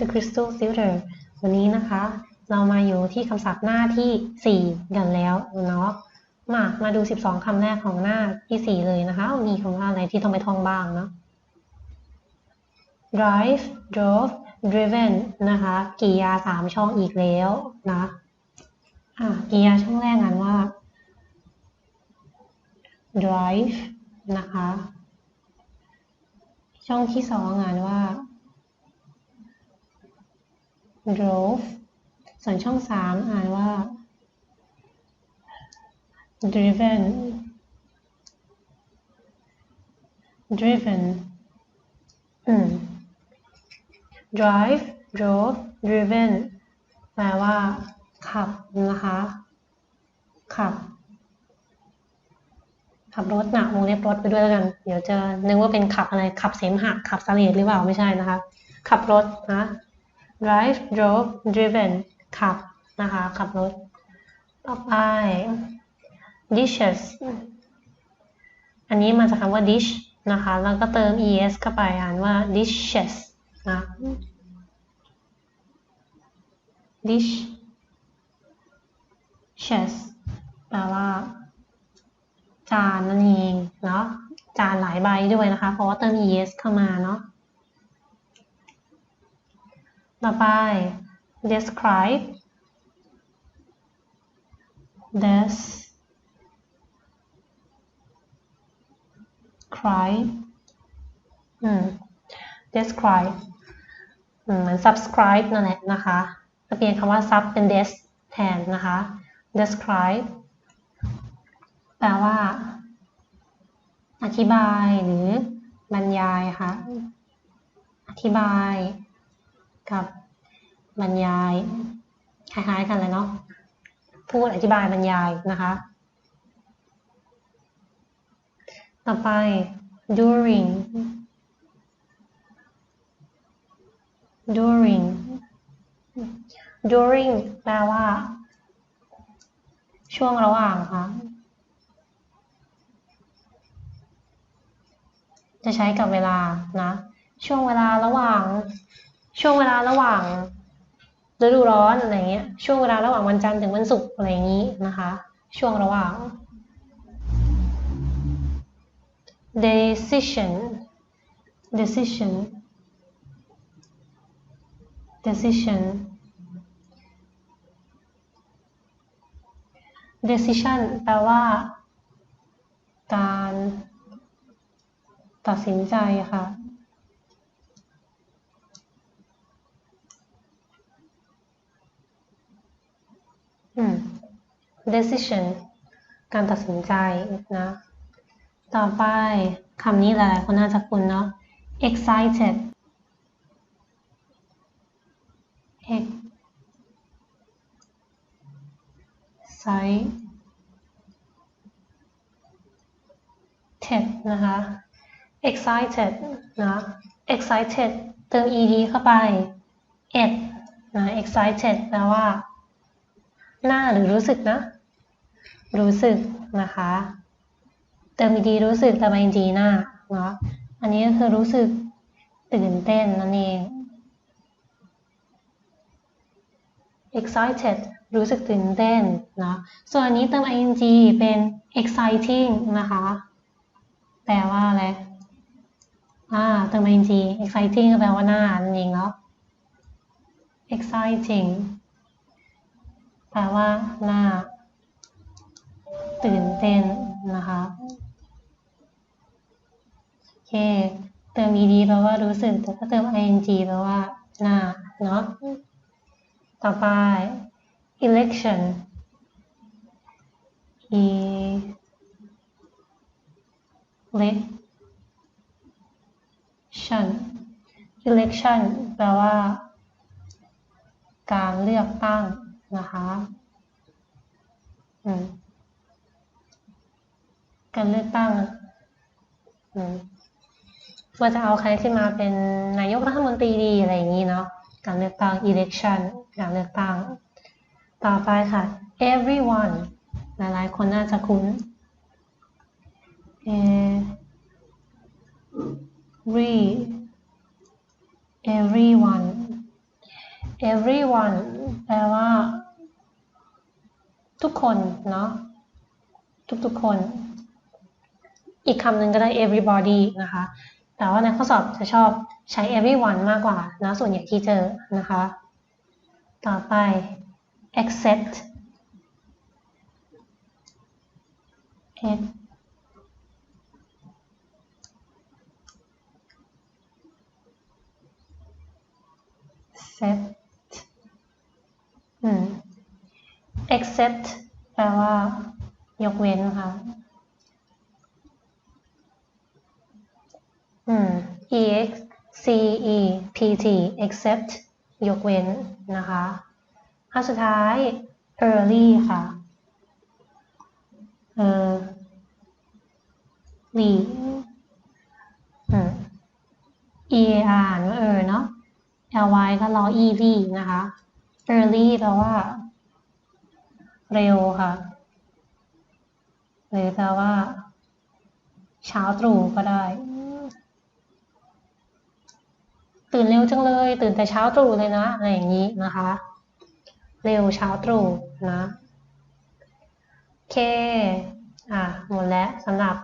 to Crystal Theater วันนี้นะคะ เรามาอยู่ที่คำศัพท์หน้าที่ 4 กันแล้วเนาะมามาดู 12 คำแรกของหน้าที่ 4 เลยนะคะ มีคำว่าอะไรที่ต้องไปท่องบ้างเนาะ drive drove driven นะคะกริยา 3 ช่องอีกแล้วนะอะกริยาช่องแรกอ่านว่า drive นะคะ ช่องที่สองอ่านว่า drove ส่วนช่องสามอ่านว่า driven driven อืม drive drove driven แปลว่า ขับนะคะ ขับ ขับรถนะวงเล็บรถไปด้วยแล้วกัน เดี๋ยวจะนึกว่าเป็นขับอะไร ขับเสมหะ ขับเลดหรือเปล่า ไม่ใช่นะคะ ขับรถนะ drive drove driven ขับนะคะขับรถต่อไป dishes อันนี้มาจากคำว่า dish นะคะแล้วก็เติม es เข้าไปอ่านว่า dishes นะ dish chess แปลว่า จานนั่นเองเนาะจานหลายใบด้วยนะคะ เพราะว่าเติม es เข้ามาเนาะ ต่อไป describe describe อืม describe อืมเหมือน subscribe นั่นแหละนะคะจะเปลี่ยนคำว่า sub เป็น des แทนนะคะ describe แปลว่า อธิบายหรือบรรยายค่ะ อธิบาย กับบรรยายคล้ายๆกันเลยเนาะพูดอธิบายบรรยายนะคะ ต่อไป during during during แปลว่า ช่วงระหว่างค่ะ จะใช้กับเวลานะ ช่วงเวลาระหว่าง ช่วงเวลาระหว่างฤดูร้อนอะไรเงี้ย ช่วงเวลาระหว่างวันจันทร์ถึงวันศุกร์อะไรอย่างนี้นะคะ ช่วงระหว่าง decision decision decision decision แปลว่า การตัดสินใจค่ะ decision การตัดสินใจนะ ต่อไปคำนี้หลายๆคนน่าจะคุ้นเนาะ excited excited นะคะ excited นะ excited เติม ed เข้าไป ed นะ excited แปลว่า หน้าหรือรู้สึกนะ รู้สึกนะคะเติม ed รู้สึกเติม ing หน้าเนาะอันนี้ก็คือรู้สึกตื่นเต้นนั่นเอง excited รู้สึกตื่นเต้นนะส่วนอันนี้เติม ing เป็น exciting นะคะ แปลว่าอะไรอ่าเติม ing exciting ก็แปลว่าหน้านั่นเองเนาะ exciting แปลว่าหน้า ตื่นเต้นนะคะ โอเค เติม ed แปลว่ารู้สึก แต่ถ้าเติม ing แปลว่าหน้าเนาะ ต่อไป election e election election แปลว่า การเลือกตั้งนะคะ อืม การเลือกตั้งอืมว่าจะเอาใครขึ้นมาเป็นนายกรัฐมนตรีดีอะไรอย่างนี้เนาะการเลือกตั้ง election การเลือกตั้ง ต่อไปค่ะ everyone หลายๆ คนน่าจะคุ้น every everyone everyone แปลว่า ทุกคนเนาะทุกๆคน อีกคำหนึ่งก็ได้ everybody นะคะ แต่ว่าในข้อสอบจะชอบใช้ everyone มากกว่านะส่วนใหญ่ที่เจอนะคะ ต่อไป accept accept อืม except แปลว่ายกเว้นค่ะอืม e x c e p t except ยกเว้นนะคะคำสุดท้าย early ค่ะเออลีอืม e a r เออเนาะ l y ก็รอ e v นะคะ early แปลว่า เร็วค่ะ หรือแปลว่า เช้าตรู่ก็ได้ ตื่นเร็วจังเลย ตื่นแต่เช้าตรู่เลยนะอะไรอย่างนี้นะคะ เร็วเช้าตรู่นะโอเค อะหมดแล้วสำหรับ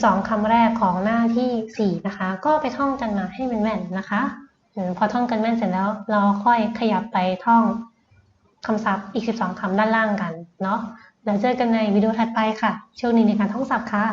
12 คำแรกของหน้าที่ 4 นะคะ ก็ไปท่องกันมาให้แม่นนะคะพอท่องกันแม่นเสร็จแล้ว เราค่อยขยับไปท่องคำศัพท์อีก 12 คำด้านล่างกันเนาะเดี๋ยวเจอกันในวิดีโอถัดไปค่ะโชคดีในการท่องศัพท์ค่ะ